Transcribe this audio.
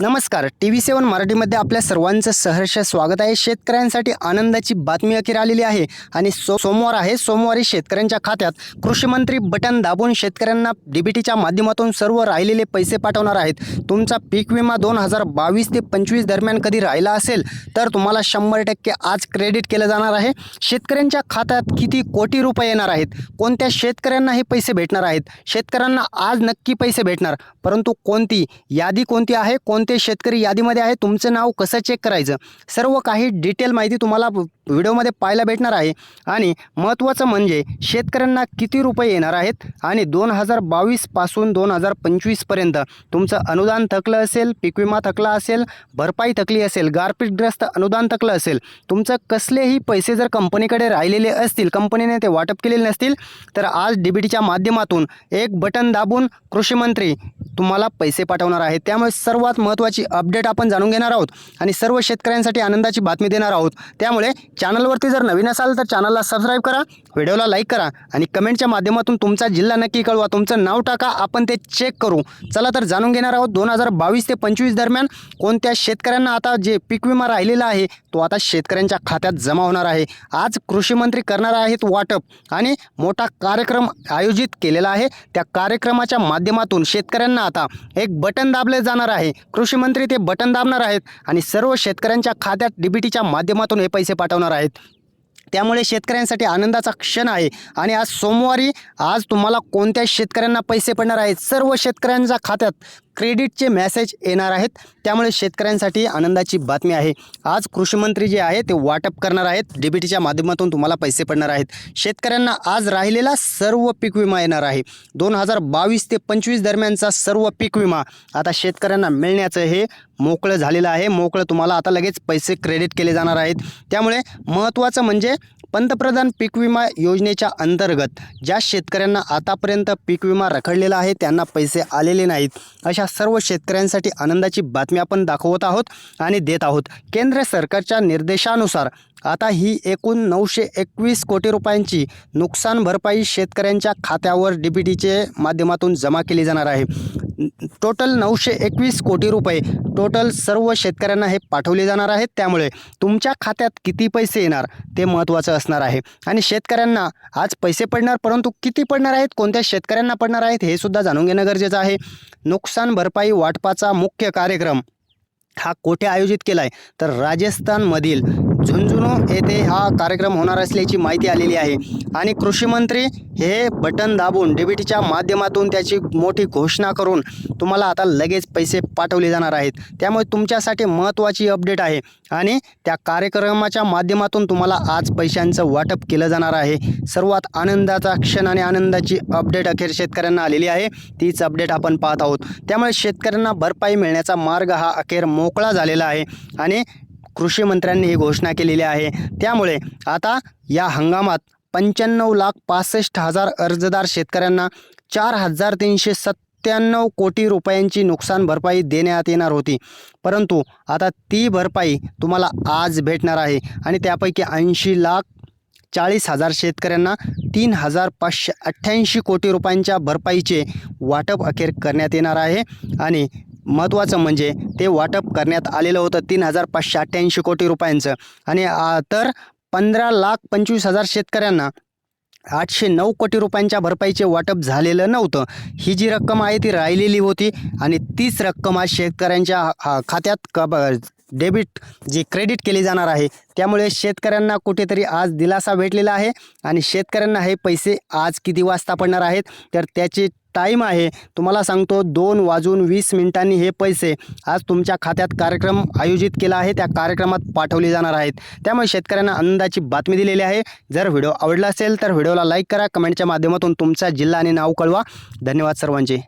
नमस्कार. T V सेवन मराठीमध्ये आपल्या सर्वांचं सहर्ष स्वागत आहे. शेतकऱ्यांसाठी आनंदाची बातमी अखेर आलेली आहे. आणि सो सोमवार आहे. सोमवारी शेतकऱ्यांच्या खात्यात कृषीमंत्री बटन दाबून शेतकऱ्यांना डीबीटीच्या माध्यमातून सर्व राहिलेले पैसे पाठवणार आहेत. तुमचा पीक विमा दोन हजार बावीस ते पंचवीस दरम्यान कधी राहिला असेल तर तुम्हाला शंभर टक्के आज क्रेडिट केलं जाणार आहे. शेतकऱ्यांच्या खात्यात किती कोटी रुपये येणार आहेत? कोणत्या शेतकऱ्यांना हे पैसे भेटणार आहेत? शेतकऱ्यांना आज नक्की पैसे भेटणार परंतु कोणती? यादी कोणती आहे? कोणती शेतकरी यादीमध्ये आहे. तुमचं नाव कसं चेक करायचं? सर्व काही डिटेल माहिती तुम्हाला व्हिडिओमध्ये पाहायला भेटणार आहे. आणि महत्त्वाचं म्हणजे शेतकऱ्यांना किती रुपये येणार आहेत? आणि दोन हजार बावीसपासून दोन हजार पंचवीसपर्यंत तुमचं अनुदान थकलं असेल पीक विमा थकला असेल भरपाई थकली असेल गारपीटग्रस्त अनुदान थकलं असेल तुमचं कसलेही पैसे जर कंपनीकडे राहिलेले असतील कंपनीने ते वाटप केलेले नसतील तर आज डीबीटीच्या माध्यमातून एक बटन दाबून कृषी मंत्री तुम्हाला पैसे पाठवणार आहे. त्यामुळे सर्वात महत्त्वाची अपडेट आपण जाणून घेणार आहोत आणि सर्व शेतकऱ्यांसाठी आनंदाची बातमी देणार आहोत. त्यामुळे चॅनलवरती जर नवीन असाल तर चॅनलला सबस्क्राईब करा व्हिडिओला लाईक करा आणि कमेंटच्या माध्यमातून तुमचा जिल्हा नक्की कळवा. तुमचं नाव टाका आपण ते चेक करू. चला तर जाणून घेणार आहोत दोन हजार बावीस ते पंचवीस दरम्यान कोणत्या शेतकऱ्यांना आता जे पीक विमा राहिलेला आहे तो आता शेतकऱ्यांच्या खात्यात जमा होणार आहे. आज कृषी मंत्री करणार आहेत वाटप आणि मोठा कार्यक्रम आयोजित केलेला आहे. त्या कार्यक्रमाच्या माध्यमातून शेतकऱ्यांना आता एक बटन दाबले जाणार आहे. कृषी मंत्री ते बटन दाबणार आहेत आणि सर्व शेतकऱ्यांच्या खात्यात डीबीटीच्या माध्यमातून हे पैसे पाठवणार आहेत. त्यामुळे शेतकऱ्यांसाठी आनंदाचा क्षण आहे. आणि आज सोमवारी आज तुम्हाला कोणत्या शेतकऱ्यांना पैसे पडणार आहेत? सर्व शेतकऱ्यांच्या खात्यात क्रेडिटचे मॅसेज येणार आहेत. त्यामुळे शेतकऱ्यांसाठी आनंदाची बातमी आहे. आज कृषीमंत्री जे आहे ते वाटप करणार आहेत. डीबीटीच्या माध्यमातून तुम्हाला पैसे पडणार आहेत. शेतकऱ्यांना आज राहिलेला सर्व पीक विमा येणार आहे. दोन हजार बावीस ते पंचवीस दरम्यानचा सर्व पीक विमा आता शेतकऱ्यांना मिळण्याचं हे मोकळं झालेलं आहे. मोकळं तुम्हाला आता लगेच पैसे क्रेडिट केले जाणार आहेत. त्यामुळे महत्त्वाचं म्हणजे पंतप्रधान पीक विमा योजनेच्या अंतर्गत ज्या शेतकऱ्यांना आतापर्यंत पीक विमा रखडलेला आहे त्यांना पैसे आलेले नाहीत. अशा सर्व शेतकऱ्यांसाठी आनंदाची बातमी आपण दाखवत आहोत आणि देत आहोत. केंद्र सरकारच्या निर्देशानुसार आता ही एकूण नऊशे एकवीस कोटी रुपयांची नुकसान भरपाई शेतकऱ्यांच्या खात्यावर डी बी टीचे माध्यमातून जमा केली जाणार आहे. टोटल नऊशे एकवीस कोटी रुपये टोटल सर्व शेतकऱ्यांना हे पाठवले जाणार आहेत. त्यामुळे तुमच्या खात्यात किती पैसे येणार ते महत्त्वाचं असणार आहे. आणि शेतकऱ्यांना आज पैसे पडणार परंतु किती पडणार आहेत कोणत्या शेतकऱ्यांना पडणार आहेत हे सुद्धा जाणून घेणं गरजेचं आहे. नुकसान भरपाई वाटपाचा मुख्य कार्यक्रम हा कोठे आयोजित केला आहे तर राजस्थानमधील झुंझुनू येथे हा कार्यक्रम होणार असल्याची माहिती आलेली आहे. आणि कृषी मंत्री हे बटन दाबून डीबीटीच्या माध्यमातून त्याची मोठी घोषणा करून तुम्हाला आता लगेच पैसे पाठवले जाणार आहेत. त्यामुळे तुमच्यासाठी महत्त्वाची अपडेट आहे. आणि त्या कार्यक्रमाच्या माध्यमातून तुम्हाला आज पैशांचं वाटप केलं जाणार आहे. सर्वात आनंदाचा क्षण आणि आनंदाची अपडेट अखेर शेतकऱ्यांना आलेली आहे. तीच अपडेट आपण पाहत आहोत. त्यामुळे शेतकऱ्यांना भरपाई मिळण्याचा मार्ग हा अखेर मोकळा झालेला आहे. आणि कृषी मंत्र्यांनी ही घोषणा केलेली आहे. त्यामुळे आता या हंगामात पंच्याण्णव लाख पासष्ट हजार अर्जदार शेतकऱ्यांना चार हजार तीनशे सत्त्याण्णव कोटी रुपयांची नुकसान भरपाई देण्यात येणार होती. परंतु आता ती भरपाई तुम्हाला आज भेटणार आहे आणि त्यापैकी ऐंशी लाख चाळीस हजार शेतकऱ्यांना तीन हजार पाचशे अठ्ठ्याऐंशी कोटी रुपयांच्या भरपाईचे वाटप अखेर करण्यात येणार आहे. आणि महत्त्वाचं म्हणजे ते वाटप करण्यात आलेलं होतं तीन हजार पाचशे अठ्ठ्याऐंशी कोटी रुपयांचं. आणि तर पंधरा लाख पंचवीस हजार शेतकऱ्यांना आठशे नऊ कोटी रुपयांच्या भरपाईचे वाटप झालेलं नव्हतं. ही जी रक्कम आहे ती राहिलेली होती आणि तीच रक्कम आज शेतकऱ्यांच्या खात्यात कब डेबिट जी क्रेडिट केली जाणार आहे त्यामुळे शेतकऱ्यांना कुठेतरी आज दिलासा भेटलेला आहे आणि शेतकऱ्यांना हे पैसे आज किती वाजता पडणार आहेत तर त्याचे टाईम आहे. तुम्हाला सांगतो दोन वाजून वीस मिनिटांनी हे पैसे आज तुमच्या खात्यात कार्यक्रम आयोजित केला आहे. त्या कार्यक्रमात पाठवले जाणार आहेत. त्यामुळे शेतकऱ्यांना आनंदाची बातमी दिलेली आहे. जर व्हिडिओ आवडला असेल तर व्हिडिओला लाईक करा. कमेंटच्या माध्यमातून तुमचा जिल्हा आणि नाव कळवा. धन्यवाद सर्वांचे.